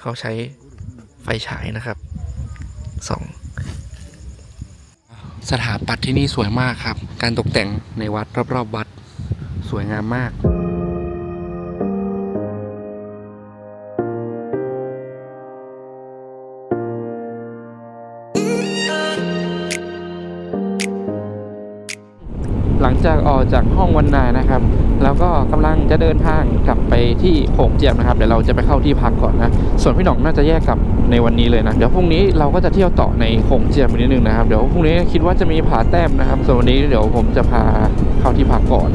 เขาใช้ไฟฉายนะครับสองสถาปัตย์ที่นี่สวยมากครับ การตกแต่งในวัดรอบๆวัด สวยงามมาก จากห้องวันนานะครับ แล้วก็กำลังจะเดินทางกลับไปที่โขงเจียมนะครับ เดี๋ยวเราจะไปเข้าที่พักก่อนนะ ส่วนพี่หน่องน่าจะแยกกลับในวันนี้เลยนะ เดี๋ยวพรุ่งนี้เราก็จะเที่ยวต่อในโขงเจียมอีกนิดนึงนะครับ เดี๋ยวพรุ่งนี้คิดว่าจะมีผาแต้มนะครับ ส่วนวันนี้เดี๋ยวผมจะพาเข้าที่พักก่อน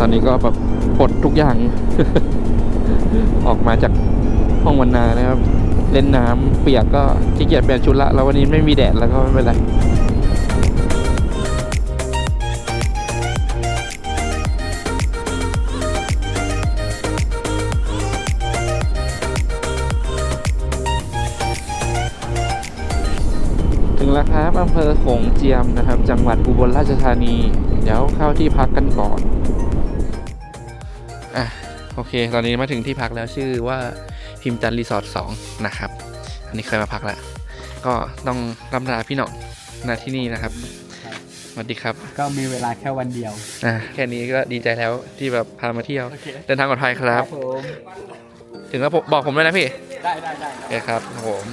ตอนนี้ก็แบบปลดทุกอย่าง ออกมาจากห้องวันนานะครับ เล่นน้ำเปียกก็ขี้เกียจเปลี่ยนชุดละ แล้ววันนี้ไม่มีแดดแล้วก็ไม่เป็นไร อำเภอโขงเจียมนะครับ จังหวัดอุบลราชธานี เดี๋ยวเข้าที่พักกันก่อนอะโอเค ตอนนี้มาถึงที่พักแล้วชื่อว่าพิมจันทร์รีสอร์ทสองนะครับ อันนี้เคยมาพักแล้ว ก็ต้องรำลาพี่หน่องณที่นี่นะครับสวัสดีครับ ก็มีเวลาแค่วันเดียวอะแค่นี้ก็ดีใจแล้วที่แบบพามาเที่ยวโอเคเดินทางปลอดภัยครับ ผมถึงแล้วผมบอกผมด้วยนะพี่ ได้ได้ได้โอเคครับครับผม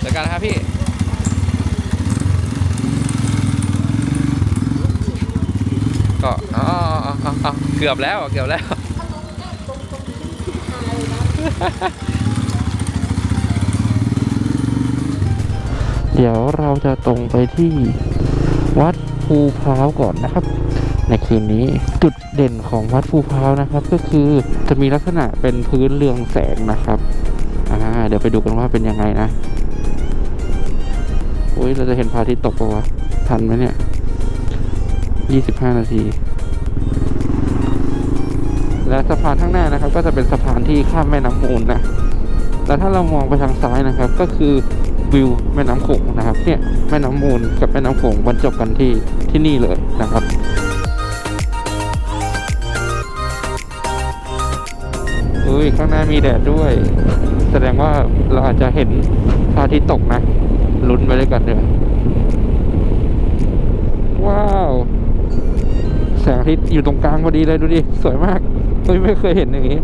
เจอกันนะครับพี่ ก็อ๋อเกือบแล้วเกือบแล้วเดี๋ยวเราจะตรงไปที่วัดภูพร้าวก่อนนะครับ ในคืนนี้จุดเด่นของวัดภูพร้าวนะครับ ก็คือจะมีลักษณะเป็นพื้นเรืองแสงนะครับอ่าเดี๋ยวไปดูกันว่าเป็นยังไงนะอุ้ยเราจะเห็นพระอาทิตย์ตกปะวะทันไหมเนี่ย ยี่สิบห้านาที และสะพานข้างหน้านะครับ ก็จะเป็นสะพานที่ข้ามแม่น้ำมูลนะแล้วถ้าเรามองไปทางซ้ายนะครับ ก็คือวิวแม่น้ำโขงนะครับเนี่ยแม่น้ำมูลกับแม่น้ำโขงบรรจบกันที่ที่นี่เลยนะครับอุ้ยข้างหน้ามีแดดด้วย แสดงว่าเราอาจจะเห็นพระอาทิตย์ตกนะลุ้นไปด้วยกันเลยว้าว สงอาทิตย์อยู่ตรงกลางพอดีเลยดูดิสวยมากไม่เคยเห็นอย่างนี้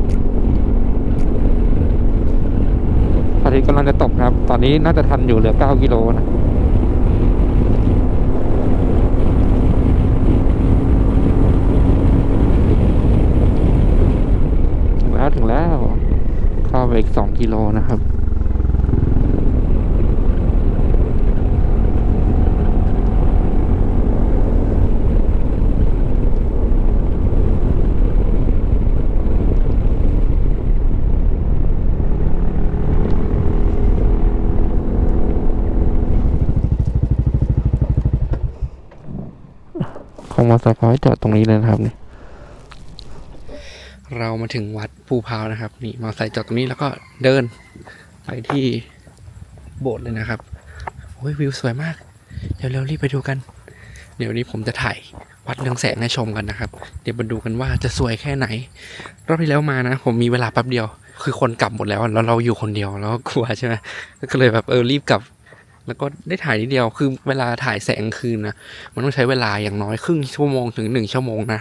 พระอาทิตย์กำลังจะตกครับ ตอนนี้น่าจะทันอยู่เหลือ 9 กิโลนะถึงแล้วถึงแล้ว เข้าไปอีก 2 กิโลนะครับ ของมอเตอให้จอดตรงนี้เลยนะครับเนี่ยเรามาถึงวัดภูพาวนะครับ นี่มอเตอร์ไซค์จอดตรงนี้แล้วก็เดินไปที่โบสถ์เลยนะครับโอ้ยวิวสวยมาก เดี๋ยวเร็วรีบไปดูกัน เดี๋ยวนี้ผมจะถ่ายวัดเรืองแสงให้ชมกันนะครับ เดี๋ยวมาดูกันว่าจะสวยแค่ไหน รอบที่แล้วมานะ ผมมีเวลาแป๊บเดียว คือคนกลับหมดแล้วแล้วเราอยู่คนเดียวแล้วกลัวใช่ไหมก็เลยแบบเออรีบกลับ แล้วก็ได้ถ่ายนิดเดียวคือเวลาถ่ายแสงคืนนะมันต้องใช้เวลาอย่างน้อยครึ่งชั่วโมงถึงหนึ่งชั่วโมงนะ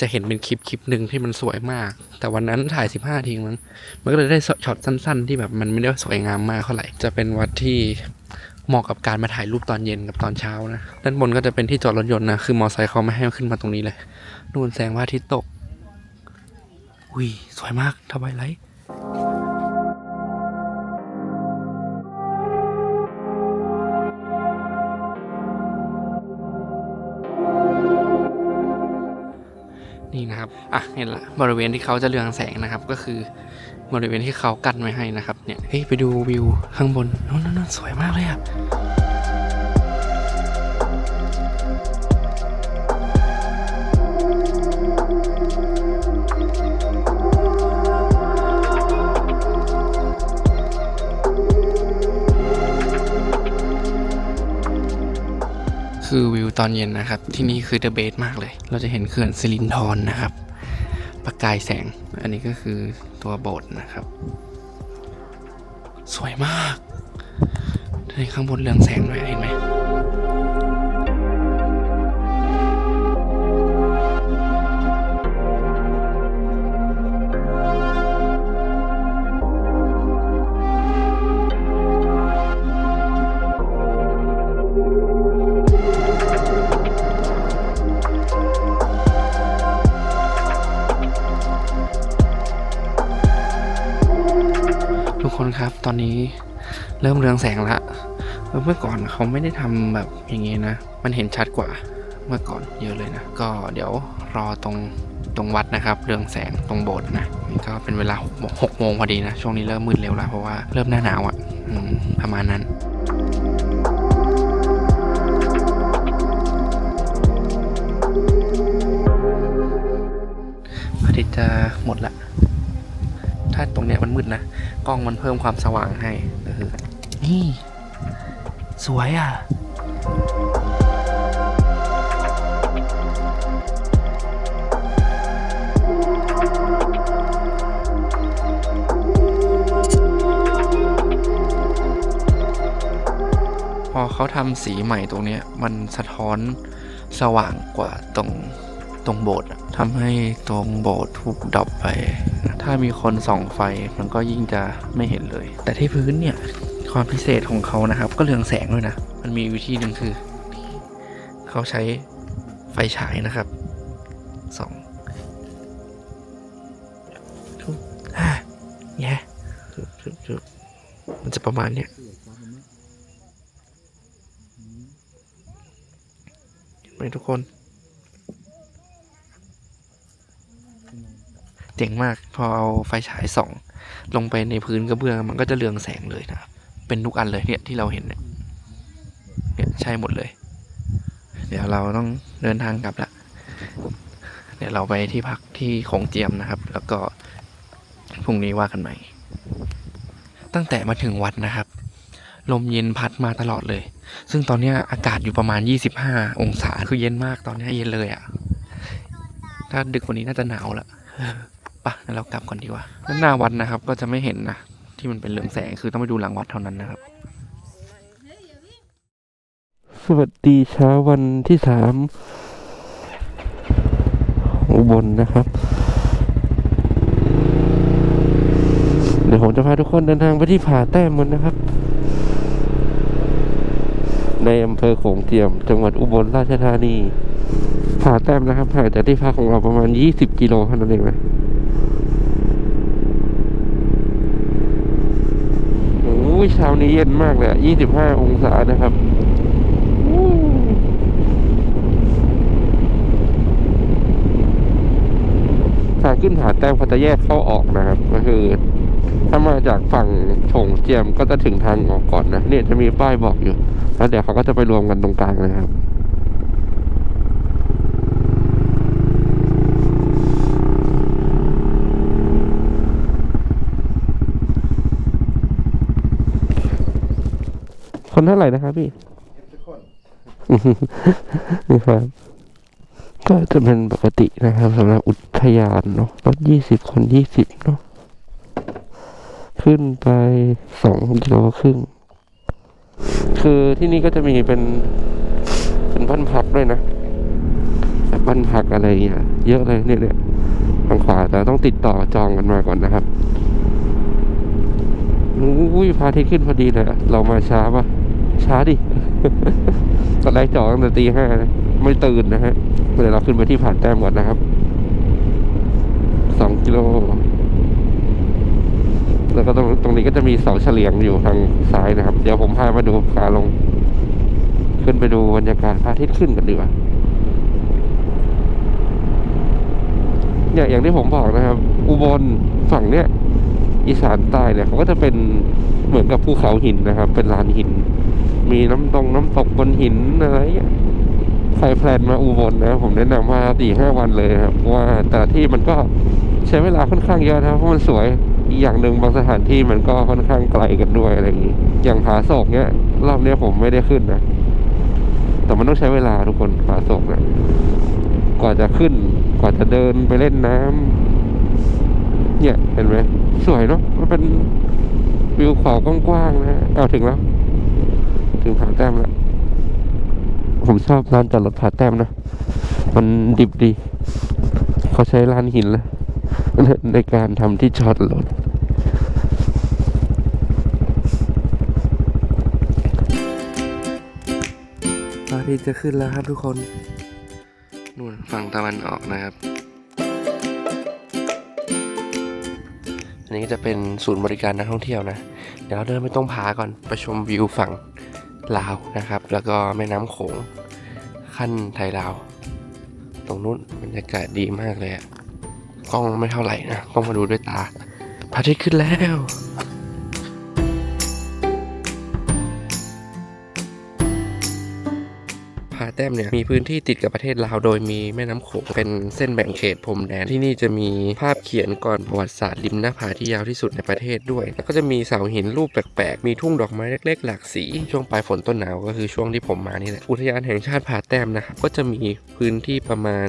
จะเห็นเป็นคลิปคลิปหนึ่งที่มันสวยมาก แต่วันนั้นถ่ายสิบห้าทีมั้งมันก็เลยได้ช็อตสั้น ๆ ที่แบบมันไม่ได้สวยงามมากเท่าไหร่ จะเป็นวัดที่เหมาะกับการมาถ่ายรูปตอนเย็นกับตอนเช้านะ ด้านบนก็จะเป็นที่จอดรถยนต์นะ คือมอไซค์เขาไม่ให้ขึ้นมาตรงนี้เลย นู่นแสงว่าอาทิตย์ตก อุ้ยสวยมากทวายไลท์ อะเห็นละบริเวณที่เขาจะเรืองแสงนะครับ ก็คือบริเวณที่เขากั้นไว้ให้นะครับเนี่ยเฮ้ยไปดูวิวข้างบนนู่นนนสวยมากเลยอะคือวิวตอนเย็นนะครับ ที่นี่คือเดอะเบสมากเลย เราจะเห็นเขื่อนสิรินธรนะครับ กายแสง อันนี้ก็คือตัวโบสถ์นะครับ สวยมากในข้างบนเรืองแสงหน่อยเห็นไหม คนครับ ตอนนี้เริ่มเรืองแสงละเมื่อก่อนเขาไม่ได้ทำแบบอย่างงี้นะ มันเห็นชัดกว่าเมื่อก่อนเยอะเลยนะ ก็เดี๋ยวรอตรงตรงวัดนะครับ เรืองแสงตรงโบสถ์นะนี่ก็เป็นเวลาหกโมงหกโมงพอดีนะ ช่วงนี้เริ่มมืดเร็วแล้วเพราะว่าเริ่มหน้าหนาวอะ่ะประมาณนั้นอาทิตย์จะหมดละ ถ้าตรงเนี้ยมันมืดนะ กล้องมันเพิ่มความสว่างให้เออนี่ สวยอะพอเขาทำสีใหม่ตรงเนี้ยมันสะท้อนสว่างกว่าตรงตรงโบสถ์อะทำให้ตรงโบสถ์ถูกดับไป ถ้ามีคนส่องไฟมันก็ยิ่งจะไม่เห็นเลย แต่ที่พื้นเนี่ยความพิเศษของเขานะครับ ก็เรืองแสงด้วยนะ มันมีวิธีหนึ่งคือ เขาใช้ไฟฉายนะครับส่องทุบฮ่าแย่จุบจุบจุบมันจะประมาณเนี้ยเห็นไหมทุกคน เจ๋งมาก พอเอาไฟฉายส่อง ลงไปในพื้นกระเบื้องมันก็จะเรืองแสงเลยนะครับ เป็นทุกอันเลยเนี่ยที่เราเห็นเนี่ยเนี่ยใช่หมดเลย เดี๋ยวเราต้องเดินทางกลับละเดี๋ยวเราไปที่พักที่ของเจียมนะครับ แล้วก็พรุ่งนี้ว่ากันใหม่ ตั้งแต่มาถึงวัดนะครับ ลมเย็นพัดมาตลอดเลย ซึ่งตอนนี้อากาศอยู่ประมาณ 25 องศาคือเย็นมากตอนนี้เย็นเลยอะ่ะ ถ้าดึกกว่านี้น่าจะหนาวละ ปะงั้นเรากลับก่อนดีกว่าด้านหน้าวัดนะครับ ก็จะไม่เห็นนะ ที่มันเป็นเรืองแสงคือต้องไปดูหลังวัดเท่านั้นนะครับ สวัสดีเช้าวันที่สามอุบลนะครับ เดี๋ยวผมจะพาทุกคนเดินทางไปที่ผาแต้มกันนะครับ ในอำเภอโขงเจียม จังหวัดอุบลราชธานีผาแต้มนะครับห่างจากที่พักของเราประมาณ 20 กิโลเท่านั้นเองนะโอ้ ยเช้านี้เย็นมากเลย25องศานะครับขาขึ้นผาแต้มเขาจะแยกเข้าออกนะครับ ก็คือ ถ้ามาจากฝั่งโฉงเจียมก็จะถึงทางออกก่อนนะเนี่ยจะมีป้ายบอกอยู่ แล้วเดี๋ยวเขาก็จะไปรวมกันตรงกลางนะครับ คนเท่าไหร่นะครับพี่นี่ครับ ก็จะเป็นปกตินะครับสำหรับอุทยานเนาะรถยี่สิบคนยี่สิบเนาะขึ้นไปสองกิโลครึ่ง คือที่นี่ก็จะมีเป็น เป็นบ้านพักด้วยนะแบบบ้านพักอะไรเงี้ยเยอะเลยเนี่ยเนี่ยทางขวาแต่ต้องติดต่อจองกันมาก่อนนะครับอุ้ยพระอาทิตย์ขึ้นพอดีเลยอะเรามาช้าปะ ช้าดิ ตอนแรกจองตั้งแต่ตีห้านะไม่ตื่นนะฮะเดี๋ยวเราขึ้นไปที่ผ่านแต้มก่อนนะครับสองกิโล แล้วก็ตรงตรงนี้ก็จะมีเสาเฉลียงอยู่ทางซ้ายนะครับ เดี๋ยวผมพามาดูขาลง ขึ้นไปดูบรรยากาศพระอาทิตย์ขึ้นกันดีกว่าเนี่ยอย่างที่ผมบอกนะครับ อุบลฝั่งเนี้ยอีสานใต้เนี่ยเขาก็จะเป็นเหมือนกับภูเขาหินนะครับ เป็นลานหิน มีน้ำตรงน้ำตกบนหินอะไรใครแพลนมาอุบลนะ ผมแนะนำว่าสี่ห้าวันเลยครับเพราะว่าแต่ที่มันก็ใช้เวลาค่อนข้างเยอะนะเพราะมันสวยอีกอย่างหนึ่งบางสถานที่มันก็ค่อนข้างไกลกันด้วยอะไรอย่างนี้ อย่างผาโศกเนี้ยรอบเนี้ยผมไม่ได้ขึ้นนะ แต่มันต้องใช้เวลาทุกคนผาโศกนะกว่าจะขึ้น กว่าจะเดินไปเล่นน้ำเนี่ยเห็นไหมสวยเนาะมันเป็นวิวเขากว้างๆนะเอาถึงแล้ว ถึงผาแต้มแล้ว ผมชอบร้านจอดรถผาแต้มนะ มันดิบดี เขาใช้ลานหินเลยในการทำที่จอดรถพระอาทิตย์จะขึ้นแล้วครับทุกคน นู่นฝั่งตะวันออกนะครับ อันนี้ก็จะเป็นศูนย์บริการนักท่องเที่ยวนะ เดี๋ยวเราเดินไปตรงผาก่อน ไปชมวิวฝั่ง ลาวนะครับ แล้วก็แม่น้ำโขงขั้นไทยลาว ตรงนู้นบรรยากาศดีมากเลยอะกล้องไม่เท่าไหร่นะต้องมาดูด้วยตาพระอาทิตย์ขึ้นแล้ว ผาแต้มเนี่ยมีพื้นที่ติดกับประเทศลาวโดยมีแม่น้ำโขงเป็นเส้นแบ่งเขตพรมแดนที่นี่จะมีภาพเขียนก่อนประวัติศาสตร์ริมหน้าผาที่ยาวที่สุดในประเทศด้วย แล้วก็จะมีเสาหินรูปแปลกๆ มีทุ่งดอกไม้เล็กๆ หลากสี ช่วงปลายฝนต้นหนาวก็คือช่วงที่ผมมานี่แหละอุทยานแห่งชาติผาแต้มนะครับก็จะมีพื้นที่ประมาณ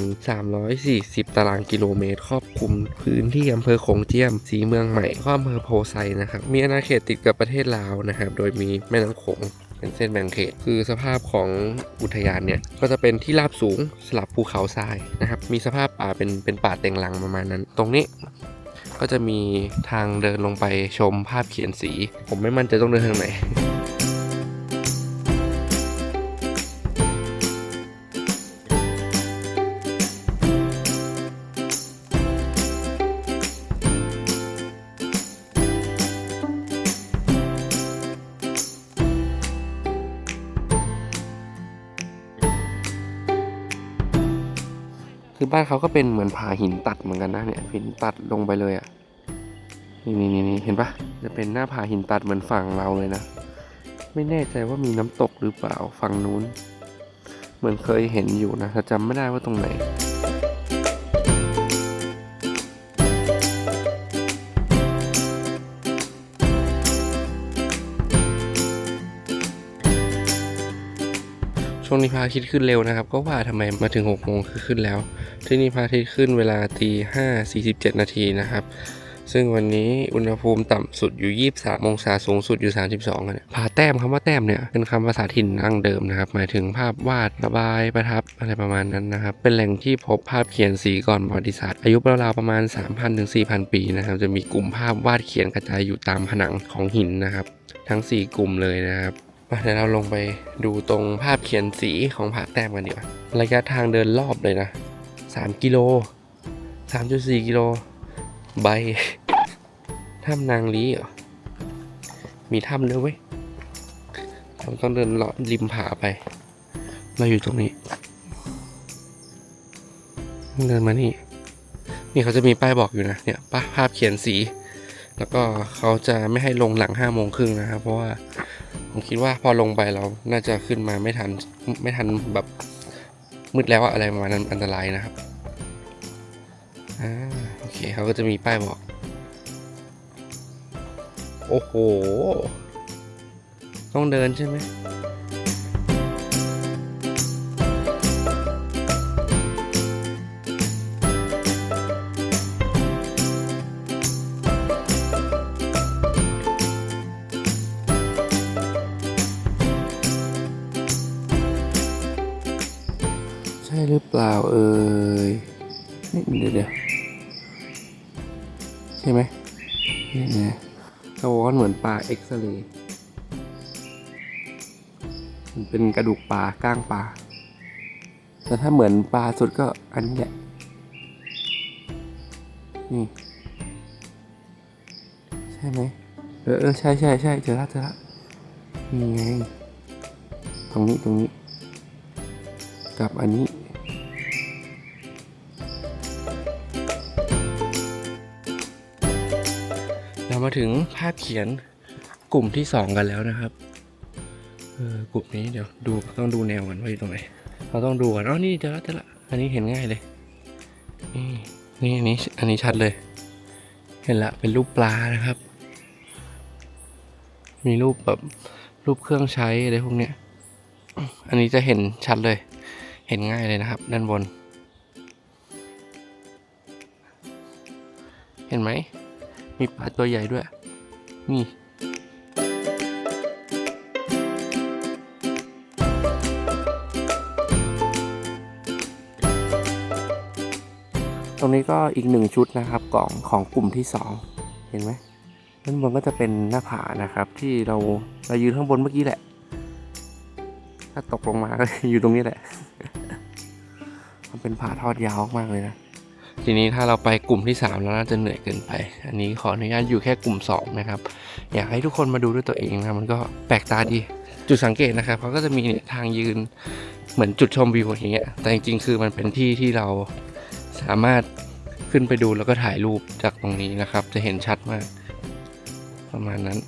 340 ตารางกิโลเมตร ครอบคลุม พื้นที่อำเภอโขงเจียม สีเมืองใหม่ก็อำเภอโพไซนะครับมีอาณาเขตติดกับประเทศลาวนะครับโดยมีแม่น้ำโขง เป็นเส้นแบ่งเขต คือสภาพของอุทยานเนี่ยก็จะเป็นที่ราบสูงสลับภูเขาทรายนะครับ มีสภาพป่าเป็นเป็นป่าเต็งลังประมาณนั้น ตรงนี้ก็จะมีทางเดินลงไปชมภาพเขียนสี ผมไม่มั่นใจต้องเดินทางไหน คือบ้านเขาก็เป็นเหมือนผาหินตัดเหมือนกันนะเนี่ยหินตัดลงไปเลยอะ่ะนี่นี่นี่นี่เห็นปะจะเป็นหน้าผาหินตัดเหมือนฝั่งเราเลยนะ ไม่แน่ใจว่ามีน้ำตกหรือเปล่าฝั่งนู้น เหมือนเคยเห็นอยู่นะแต่จำไม่ได้ว่าตรงไหน ช่วงนี้พระอาทิตย์ขึ้นเร็วนะครับ ก็ว่าทำไมมาถึง6โมงคือขึ้นแล้ว ที่นี่พระอาทิตย์ขึ้นเวลาตีห้าสี่สิบเจ็ดนาทีนะครับ ซึ่งวันนี้อุณหภูมิต่ำสุดอยู่ 23องศาสูงสุดอยู่ 32กันเนี่ยผาแต้มคำว่าแต้มเนี่ยเป็นคำภาษาถิ่นดั้งเดิมนะครับ หมายถึงภาพวาดระบายประทับอะไรประมาณนั้นนะครับ เป็นแหล่งที่พบภาพเขียนสีก่อนประวัติศาสตร์อายุราวๆประมาณ 3,000ถึง4,000 ปีนะครับ จะมีกลุ่มภาพวาดเขียนกระจายอยู่ตามผนังของหินนะครับ ทั้ง 4 กลุ่มเลยนะครับ เดี๋ยวเราลงไปดูตรงภาพเขียนสีของผาแต้มกันดีกว่า ระยะทางเดินรอบเลยนะ 3 กิโล 3.4 กิโล ใบ ถ้ำนางลีเหรอ มีถ้ำด้วยเว้ย เราต้องเดินเลาะริมผาไป เราอยู่ตรงนี้ เดินมานี่ นี่เขาจะมีป้ายบอกอยู่นะ เนี่ยป้าภาพเขียนสี แล้วก็เขาจะไม่ให้ลงหลังห้าโมงครึ่งนะครับ เพราะว่า ผมคิดว่าพอลงไปเราน่าจะขึ้นมาไม่ทันไม่ทันแบบมืดแล้วอะอะไรประมาณนั้นอันตรายนะครับอ่าโอเคเขาก็จะมีป้ายบอก โอ้โห ต้องเดินใช่ไหม เปล่าเอ่ยเฮ้ยเดี๋ยวเดี๋ยวใช่ไหมนี่ไงเขาบอกว่าเหมือนปลาเอ็กซเรย์มันเป็นกระดูกปลาก้างปลาแต่ถ้าเหมือนปลาสุดก็อันนี้แหละนี่ใช่ไหมเออเออใช่ใช่ใช่เจอละเจอละนี่ไง ตรงนี้ตรงนี้ กับอันนี้ ถึงภาพเขียนกลุ่มที่สองกันแล้วนะครับเออกลุ่มนี้เดี๋ยวดูต้องดูแนวกันว่าอยู่ตรงไหนเราต้องดูกันอ๋อนี่เจอและเจอละอันนี้เห็นง่ายเลย นี่นี่อันนี้อันนี้ชัดเลย เห็นละเป็นรูปปลานะครับ มีรูปแบบรูปเครื่องใช้อะไรพวกเนี้ยอันนี้จะเห็นชัดเลย เห็นง่ายเลยนะครับ ด้านบน เห็นไหม มีปลาตัวใหญ่ด้วย นี่ ตรงนี้ก็อีกหนึ่งชุดนะครับกล่องของกลุ่มที่ 2 เห็นไหมด้านบนก็จะเป็นหน้าผานะครับ ที่เราเรายืนข้างบนเมื่อกี้แหละ ถ้าตกลงมาก็อยู่ตรงนี้แหละ มันเป็นผาทอดยาวมากเลยนะ ทีนี้ถ้าเราไปกลุ่มที่3แล้วน่าจะเหนื่อยเกินไป อันนี้ขออนุญาตอยู่แค่กลุ่ม 2 นะครับ อยากให้ทุกคนมาดูด้วยตัวเองนะมันก็แปลกตาดี จุดสังเกตนะครับเขาก็จะมีเนี่ยทางยืนเหมือนจุดชมวิวอย่างเงี้ยแต่จริงๆคือมันเป็นที่ที่เราสามารถขึ้นไปดูแล้วก็ถ่ายรูปจากตรงนี้นะครับ จะเห็นชัดมาก ประมาณนั้น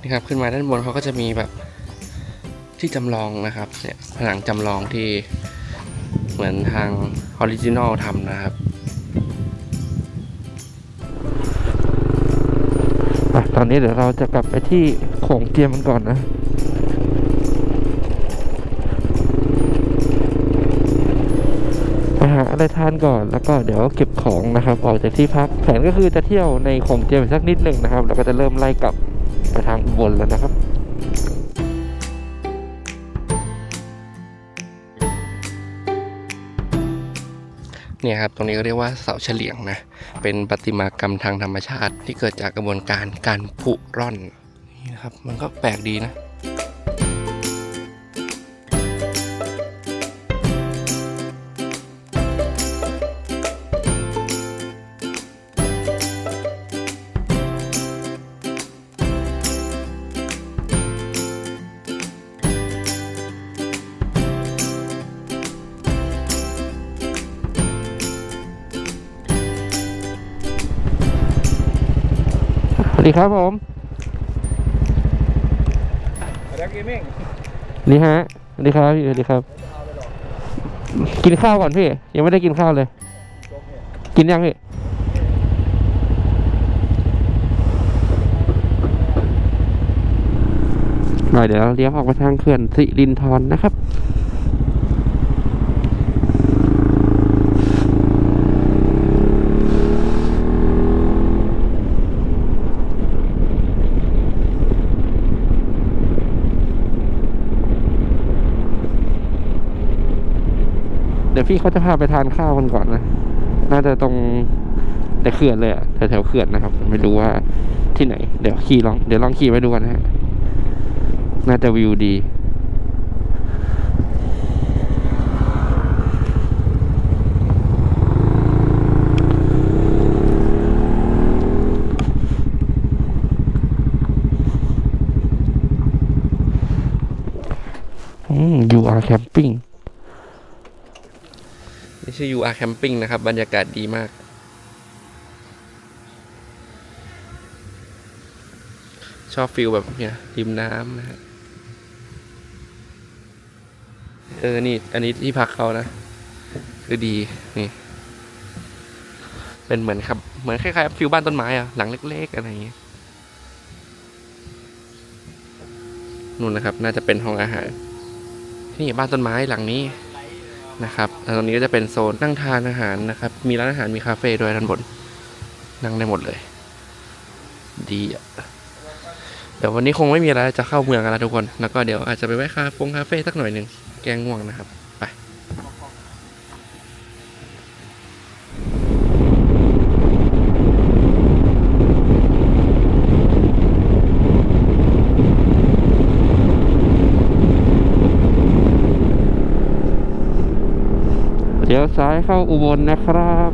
นี่ครับขึ้นมาด้านบนเขาก็จะมีแบบที่จำลองนะครับเนี่ยผนังจำลองที่ เหมือนทางออริจินอลทำนะครับตอนนี้เดี๋ยวเราจะกลับไปที่โขงเจียมกันก่อนนะไปหาอะไรทานก่อนแล้วก็เดี๋ยวเก็บของนะครับ ออกจากที่พักแผนก็คือจะเที่ยวในโขงเจียมสักนิดหนึ่งนะครับ แล้วก็จะเริ่มไล่กลับไปทางอุบลแล้วนะครับ เนี่ยครับตรงนี้ก็เรียกว่าเสาเฉลียงนะเป็นประติมากรรมทางธรรมชาติที่เกิดจากกระบวนการการผุร่อนนี่นะครับมันก็แปลกดีนะ วัสดีครับผมเด็กเกมมิ่งนี่ฮะสวัสดีครับพี่สวัสดีครับ กินข้าวก่อนพี่ ยังไม่ได้กินข้าวเลย กินยังพี่หน่อยเดี๋ยวเราเลี้ยวออกไปทางเขื่อนสิรินทรนะครับ พี่เขาจะพาไปทานข้าวกันก่อนนะ น่าจะตรงในเขื่อนเลยอะแถวๆเขื่อนนะครับ ไม่รู้ว่าที่ไหน เดี๋ยวขี่ลอง เดี๋ยวลองขี่ไปดูกันนะฮะ น่าจะวิวดี อืม UR Camping นี่ชื่อ UR Camping นะครับ บรรยากาศดีมาก ชอบฟิลแบบเนี้ยริมน้ำนะฮะเออ นี่ อันนี้ที่พักเขานะ คือดี นี่ เป็นเหมือนครับ เหมือนคล้ายๆฟิลบ้านต้นไม้อะหลังเล็ก ๆ อะไรอย่างเงี้ยนู่นนะครับ น่าจะเป็นห้องอาหาร นี่บ้านต้นไม้หลังนี้ นะครับตรงนี้ก็จะเป็นโซนนั่งทานอาหารนะครับ มีร้านอาหารมีคาเฟ่ด้วยด้านบน นั่งได้หมดเลย ดีอะเดี๋ยววันนี้คงไม่มีอะไรจะเข้าเมืองกันแล้วทุกคน แล้วก็เดี๋ยวอาจจะไปแวะคาเฟงคาเฟ่สักหน่อยหนึ่ง แกงง่วงนะครับ เดี๋ยวซ้ายเข้าอุบลนะครับ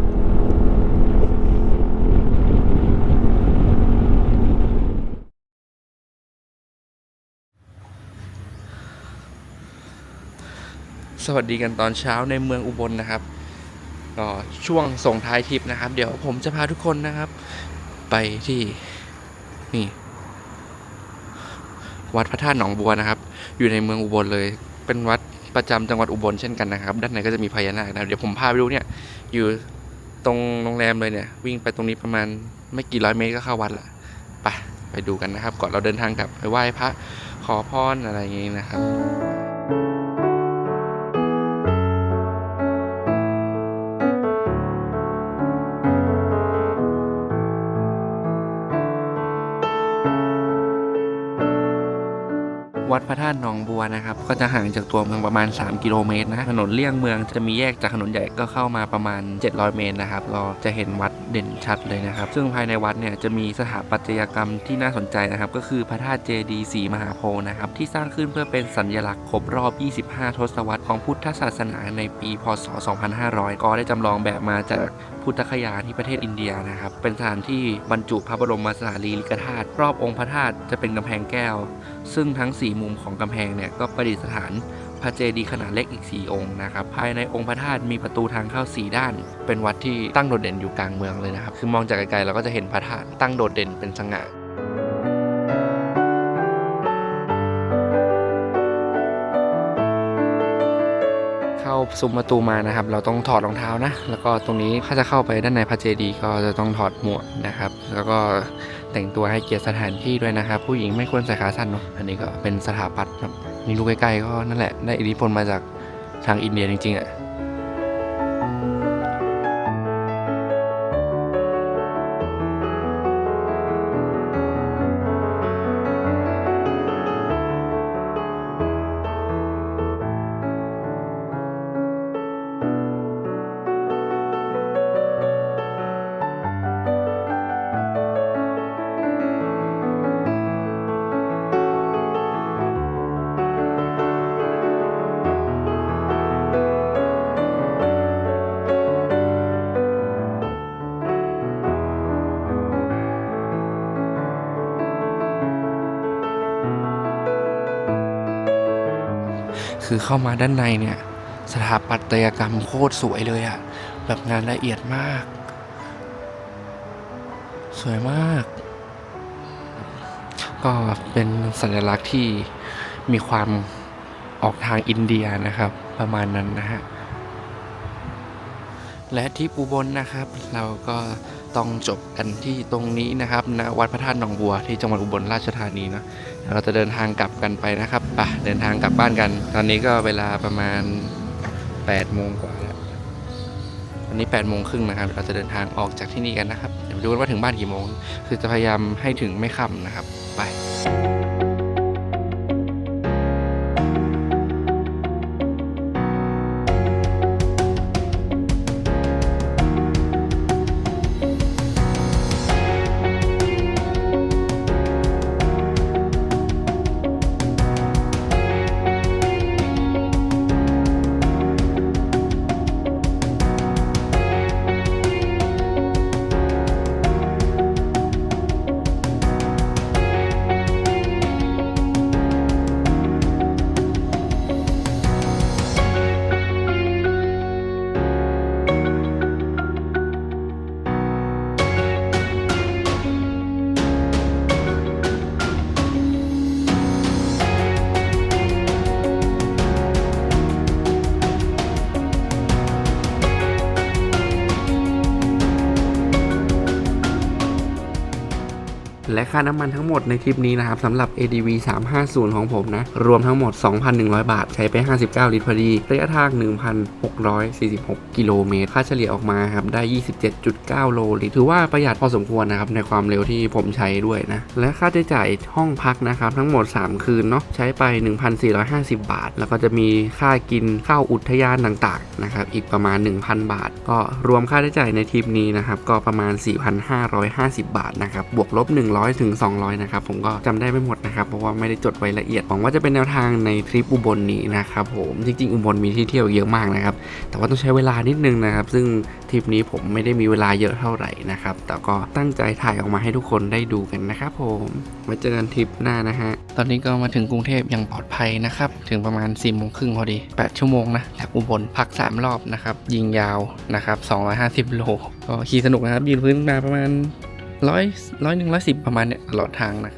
สวัสดีกันตอนเช้าในเมืองอุบลนะครับก็ช่วงส่งท้ายทริปนะครับ เดี๋ยวผมจะพาทุกคนนะครับ ไปที่นี่ วัดพระธาตุหนองบัวนะครับ อยู่ในเมืองอุบลเลย เป็นวัด ประจำจังหวัดอุบลเช่นกันนะครับ ด้านในก็จะมีพญานาคนะเดี๋ยวผมพาไปดูเนี่ย อยู่ตรงโรงแรมเลยเนี่ย วิ่งไปตรงนี้ประมาณไม่กี่ร้อยเมตรก็เข้าวัดละไปไปดูกันนะครับ ก่อนเราเดินทางกลับไปไหว้พระขอพรอะไรอย่างงี้นะครับ วัดพระธาตุหนองบัวนะครับ ก็จะห่างจากตัวเมืองประมาณ 3 กิโลเมตรนะ ถนนเลี่ยงเมืองจะมีแยกจากถนนใหญ่ก็เข้ามาประมาณ 700 เมตรนะครับ เราจะเห็นวัดเด่นชัดเลยนะครับ ซึ่งภายในวัดเนี่ยจะมีสถาปัตยกรรมที่น่าสนใจนะครับ ก็คือพระธาตุเจดีย์สีมหาโพธิ์นะครับ ที่สร้างขึ้นเพื่อเป็นสัญลักษณ์ครบรอบ 25 ทศวรรษของพุทธศาสนาในปี พศ 2500 ก็ได้จำลองแบบมาจากพุทธคยาที่ประเทศอินเดียนะครับ เป็นสถานที่บรรจุพระบรมสารีริกธาตุรอบองค์พระธาตุจะเป็นกำแพงแก้ว ซึ่งทั้ง 4 มุมของกำแพงเนี่ยก็ประดิษฐานพระเจดีย์ขนาดเล็กอีก 4 องค์นะครับ ภายในองค์พระธาตุมีประตูทางเข้า 4 ด้าน เป็นวัดที่ตั้งโดดเด่นอยู่กลางเมืองเลยนะครับ คือมองจากไกลๆเราก็จะเห็นพระธาตุตั้งโดดเด่นเป็นสง่า เข้าซุ้มประตูมานะครับ เราต้องถอดรองเท้านะ แล้วก็ตรงนี้ถ้าจะเข้าไปด้านในพระเจดีย์ก็จะต้องถอดหมวกนะครับ แล้วก็แต่งตัวให้เกียรติสถานที่ด้วยนะครับ ผู้หญิงไม่ควรใส่ขาสั้นเนาะอันนี้ก็เป็นสถาปัตย์ครับนี่ดูใกล้ๆก็นั่นแหละได้อิทธิพลมาจากทางอินเดียจริงๆอะ่ะ คือเข้ามาด้านในเนี่ย สถาปัตยกรรมโคตรสวยเลยอะแบบงานละเอียดมาก สวยมาก ก็เป็นสัญลักษณ์ที่มีความออกทางอินเดียนะครับ ประมาณนั้นนะฮะและที่อุบลนะครับ เราก็ ต้องจบกันที่ตรงนี้นะครับณวัดพระธาตุหนองบัวที่จังหวัดอุบลราชธานีเนาะเราจะเดินทางกลับกันไปนะครับไปเดินทางกลับบ้านกัน ตอนนี้ก็เวลาประมาณ8โมงกว่าแล้ววันนี้8โมงครึ่งนะครับ เราจะเดินทางออกจากที่นี่กันนะครับเดี๋ยวไปดูว่าถึงบ้านกี่โมง คือจะพยายามให้ถึงไม่ค่ำนะครับ ไป ค่าน้ำมันทั้งหมดในทริปนี้นะครับสำหรับ ADV 350 ของผมนะ รวมทั้งหมด 2,100 บาท ใช้ไป 59 ลิตรพอดี ระยะทาง 1,646 กิโลเมตร ค่าเฉลี่ยออกมาครับ ได้ 27.9 โลลิตร ถือว่าประหยัดพอสมควรนะครับ ในความเร็วที่ผมใช้ด้วยนะ และค่าใช้จ่ายห้องพักนะครับ ทั้งหมด 3 คืนเนาะ ใช้ไป 1,450 บาท แล้วก็จะมีค่ากินข้าวอุทยานต่างๆนะครับ อีกประมาณ 1,000 บาท ก็รวมค่าใช้จ่ายในทริปนี้นะครับ ก็ประมาณ 4,550 บาทนะครับ บวกลบ 100ถึง 200 นะครับ ผมก็จำได้ไม่หมดนะครับ เพราะว่าไม่ได้จดไว้ละเอียด หวังว่าจะเป็นแนวทางในทริปอุบลนี้นะครับผมจริงๆ อุบลมีที่เที่ยวเยอะมากนะครับ แต่ว่าต้องใช้เวลานิดนึงนะครับ ซึ่งทริปนี้ผมไม่ได้มีเวลาเยอะเท่าไหร่นะครับ แต่ก็ตั้งใจถ่ายออกมาให้ทุกคนได้ดูกันนะครับผมไว้เจอกันทริปหน้านะฮะ ตอนนี้ก็มาถึงกรุงเทพอย่างปลอดภัยนะครับ ถึงประมาณ4ี่โมงครึ่งพอดี 8 ชั่วโมงนะจากอุบลพัก 3 รอบนะครับ ยิงยาวนะครับ250 โล ก็ขี่สนุกนะครับ ยืนพื้นมาประมาณ ร้อยร้อยหนึ่งร้อยสิบประมาณเนี้ยตลอดทางนะครับ